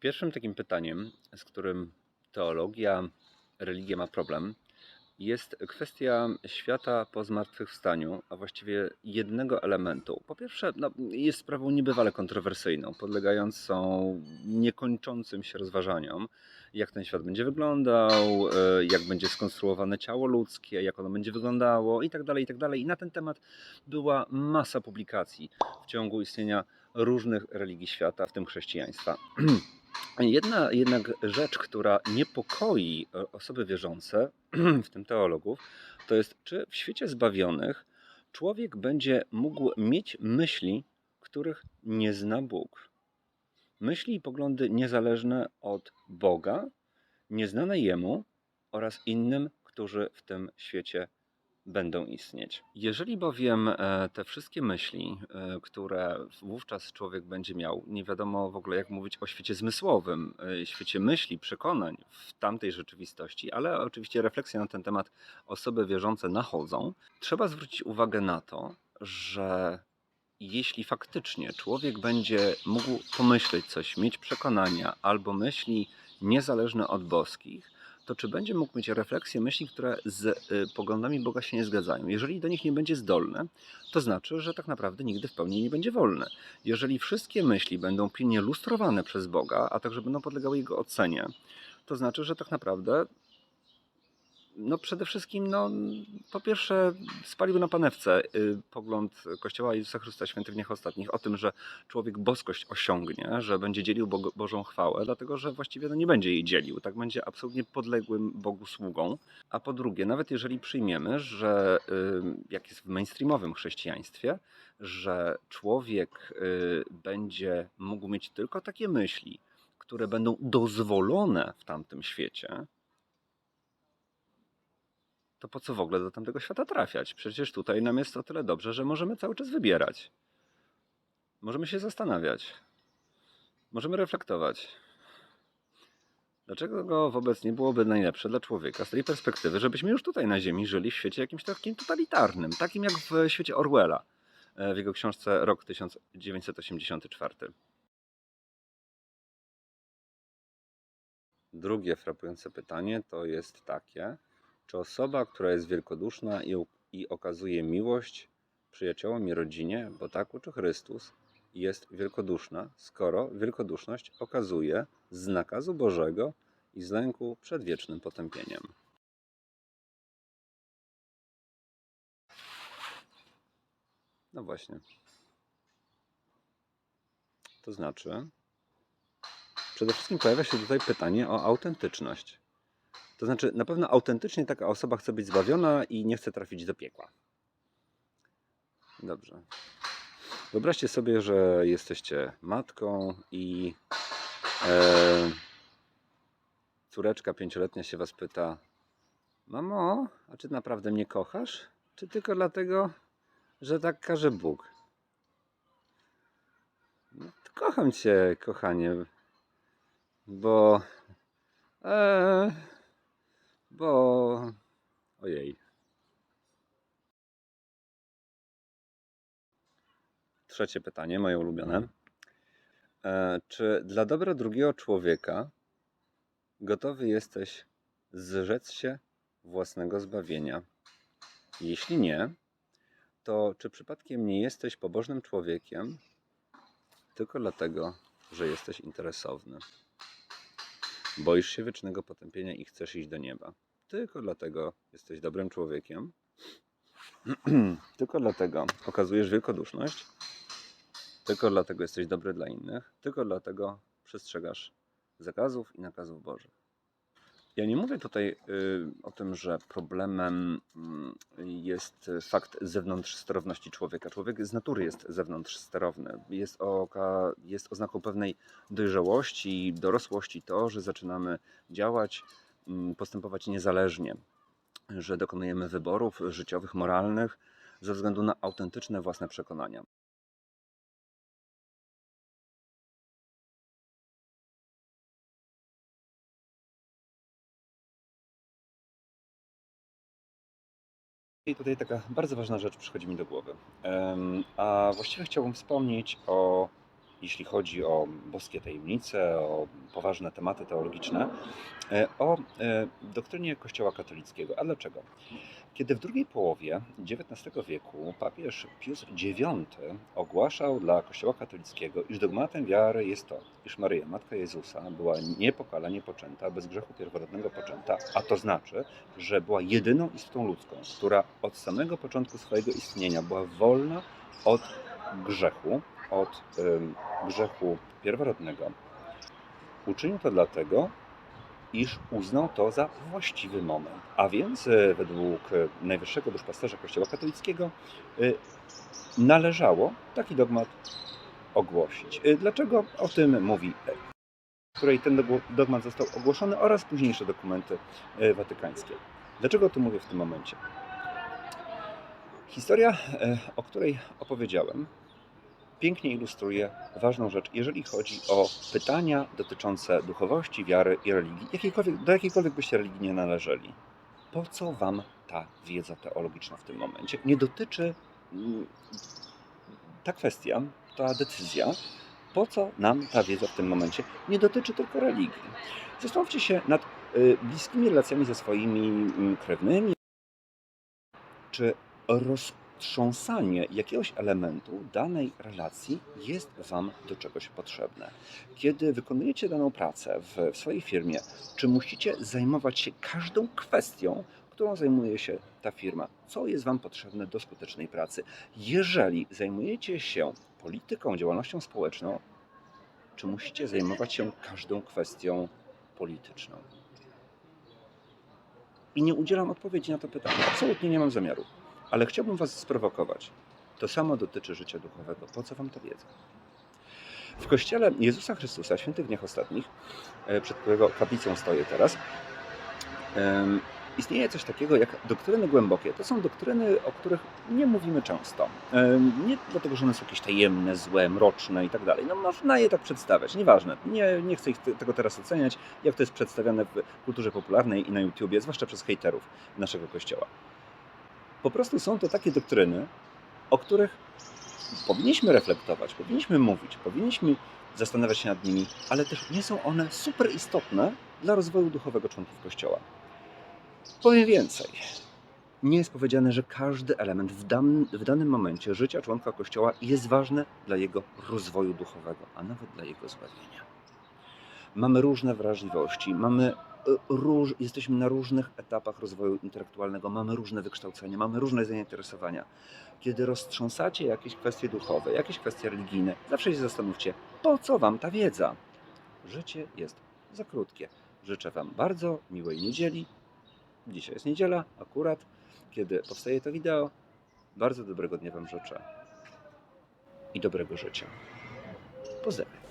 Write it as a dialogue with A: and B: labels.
A: Pierwszym takim pytaniem, z którym teologia, religia ma problem, jest kwestia świata po zmartwychwstaniu, a właściwie jednego elementu. Po pierwsze, no, jest sprawą niebywale kontrowersyjną, podlegającą niekończącym się rozważaniom, jak ten świat będzie wyglądał, e, jak będzie skonstruowane ciało ludzkie, jak ono będzie wyglądało i tak dalej, i tak. I na ten temat była masa publikacji w ciągu istnienia różnych religii świata, w tym chrześcijaństwa. Jedna jednak rzecz, która niepokoi e, osoby wierzące, w tym teologów, to jest, czy w świecie zbawionych człowiek będzie mógł mieć myśli, których nie zna Bóg. Myśli i poglądy niezależne od Boga, nieznane Jemu oraz innym, którzy w tym świecie będą istnieć. Jeżeli bowiem e, te wszystkie myśli, e, które wówczas człowiek będzie miał, nie wiadomo w ogóle jak mówić o świecie zmysłowym, e, świecie myśli, przekonań w tamtej rzeczywistości, ale oczywiście refleksje na ten temat osoby wierzące nachodzą, trzeba zwrócić uwagę na to, że jeśli faktycznie człowiek będzie mógł pomyśleć coś, mieć przekonania albo myśli niezależne od boskich, to czy będzie mógł mieć refleksję myśli, które z y, poglądami Boga się nie zgadzają? Jeżeli do nich nie będzie zdolny, to znaczy, że tak naprawdę nigdy w pełni nie będzie wolny. Jeżeli wszystkie myśli będą pilnie lustrowane przez Boga, a także będą podlegały Jego ocenie, to znaczy, że tak naprawdę no przede wszystkim, no, po pierwsze, spalił na panewce y, pogląd Kościoła Jezusa Chrystusa Świętych Dniach Ostatnich o tym, że człowiek boskość osiągnie, że będzie dzielił Bo Bożą chwałę, dlatego że właściwie no, nie będzie jej dzielił, tak będzie absolutnie podległym Bogu sługą. A po drugie, nawet jeżeli przyjmiemy, że y, jak jest w mainstreamowym chrześcijaństwie, że człowiek y, będzie mógł mieć tylko takie myśli, które będą dozwolone w tamtym świecie, to po co w ogóle do tamtego świata trafiać? Przecież tutaj nam jest o tyle dobrze, że możemy cały czas wybierać. Możemy się zastanawiać. Możemy reflektować. Dlaczego go wobec nie byłoby najlepsze dla człowieka z tej perspektywy, żebyśmy już tutaj na Ziemi żyli w świecie jakimś takim totalitarnym, takim jak w świecie Orwella e, w jego książce Rok 1984. Drugie frapujące pytanie to jest takie, czy osoba, która jest wielkoduszna i, i okazuje miłość przyjaciołom i rodzinie, bo tak uczy Chrystus, jest wielkoduszna, skoro wielkoduszność okazuje z nakazu Bożego i z lęku przed wiecznym potępieniem. No właśnie. To znaczy, przede wszystkim pojawia się tutaj pytanie o autentyczność. To znaczy, na pewno autentycznie taka osoba chce być zbawiona i nie chce trafić do piekła. Dobrze. Wyobraźcie sobie, że jesteście matką i e, córeczka pięcioletnia się was pyta: Mamo, a czy naprawdę mnie kochasz? Czy tylko dlatego, że tak każe Bóg? No, kocham cię, kochanie, bo. E, bo. Ojej. Trzecie pytanie, moje ulubione. E, czy dla dobra drugiego człowieka gotowy jesteś zrzec się własnego zbawienia? Jeśli nie, to czy przypadkiem nie jesteś pobożnym człowiekiem tylko dlatego, że jesteś interesowny? Boisz się wiecznego potępienia i chcesz iść do nieba. Tylko dlatego jesteś dobrym człowiekiem. tylko dlatego okazujesz wielkoduszność. Tylko dlatego jesteś dobry dla innych. Tylko dlatego przestrzegasz zakazów i nakazów Bożych. Ja nie mówię tutaj y, o tym, że problemem y, jest fakt zewnątrz sterowności człowieka. Człowiek z natury jest zewnątrz sterowny. Jest, oka, jest oznaką pewnej dojrzałości, dorosłości to, że zaczynamy działać, y, postępować niezależnie, że dokonujemy wyborów życiowych, moralnych ze względu na autentyczne własne przekonania. I tutaj taka bardzo ważna rzecz przychodzi mi do głowy. A właściwie chciałbym wspomnieć o jeśli chodzi o boskie tajemnice, o poważne tematy teologiczne, e, o e, doktrynie Kościoła katolickiego. A dlaczego? Kiedy w drugiej połowie XIX wieku papież Pius IX ogłaszał dla Kościoła katolickiego, iż dogmatem wiary jest to, iż Maryja, Matka Jezusa, była niepokalanie poczęta, bez grzechu pierworodnego poczęta, a to znaczy, że była jedyną istotą ludzką, która od samego początku swojego istnienia była wolna od grzechu, od ym, grzechu pierworodnego. Uczynił to dlatego, iż uznał to za właściwy moment. A więc e, według e, najwyższego duszpasterza Kościoła katolickiego e, należało taki dogmat ogłosić. Dlaczego o tym mówi w której ten dogmat został ogłoszony oraz późniejsze dokumenty watykańskie. Dlaczego o tym mówię w tym momencie? Historia, o której opowiedziałem, pięknie ilustruje ważną rzecz, jeżeli chodzi o pytania dotyczące duchowości, wiary i religii, jakiejkolwiek, do jakiejkolwiek byście religii nie należeli. Po co wam ta wiedza teologiczna w tym momencie? Nie dotyczy mm, ta kwestia, ta decyzja, po co nam ta wiedza w tym momencie, nie dotyczy tylko religii. Zastanówcie się nad y, bliskimi relacjami ze swoimi mm, krewnymi, czy roztrząsanie jakiegoś elementu danej relacji jest Wam do czegoś potrzebne. Kiedy wykonujecie daną pracę w, w swojej firmie, czy musicie zajmować się każdą kwestią, którą zajmuje się ta firma? Co jest Wam potrzebne do skutecznej pracy? Jeżeli zajmujecie się polityką, działalnością społeczną, czy musicie zajmować się każdą kwestią polityczną? I nie udzielam odpowiedzi na to pytanie. Absolutnie nie mam zamiaru. Ale chciałbym Was sprowokować. To samo dotyczy życia duchowego. Po co Wam to wiedza? W kościele Jezusa Chrystusa, świętych dniach ostatnich, e, przed którego kaplicą stoję teraz, istnieje coś takiego jak doktryny głębokie. To są doktryny, o których nie mówimy często. Nie dlatego, że one są jakieś tajemne, złe, mroczne i tak dalej. No można je tak przedstawiać, nieważne. Nie, nie chcę ich te- tego teraz oceniać, jak to jest przedstawiane w kulturze popularnej i na YouTubie, zwłaszcza przez hejterów naszego kościoła. Po prostu są to takie doktryny, o których powinniśmy reflektować, powinniśmy mówić, powinniśmy zastanawiać się nad nimi, ale też nie są one super istotne dla rozwoju duchowego członków Kościoła. Powiem więcej. Nie jest powiedziane, że każdy element w, dan, w danym momencie życia członka Kościoła jest ważny dla jego rozwoju duchowego, a nawet dla jego zbawienia. Mamy różne wrażliwości, mamy róż, jesteśmy na różnych etapach rozwoju intelektualnego, mamy różne wykształcenie, mamy różne zainteresowania. Kiedy roztrząsacie jakieś kwestie duchowe, jakieś kwestie religijne, zawsze się zastanówcie, po co Wam ta wiedza? Życie jest za krótkie. Życzę Wam bardzo miłej niedzieli. Dzisiaj jest niedziela, akurat, kiedy powstaje to wideo. Bardzo dobrego dnia Wam życzę i dobrego życia. Pozdrawiam.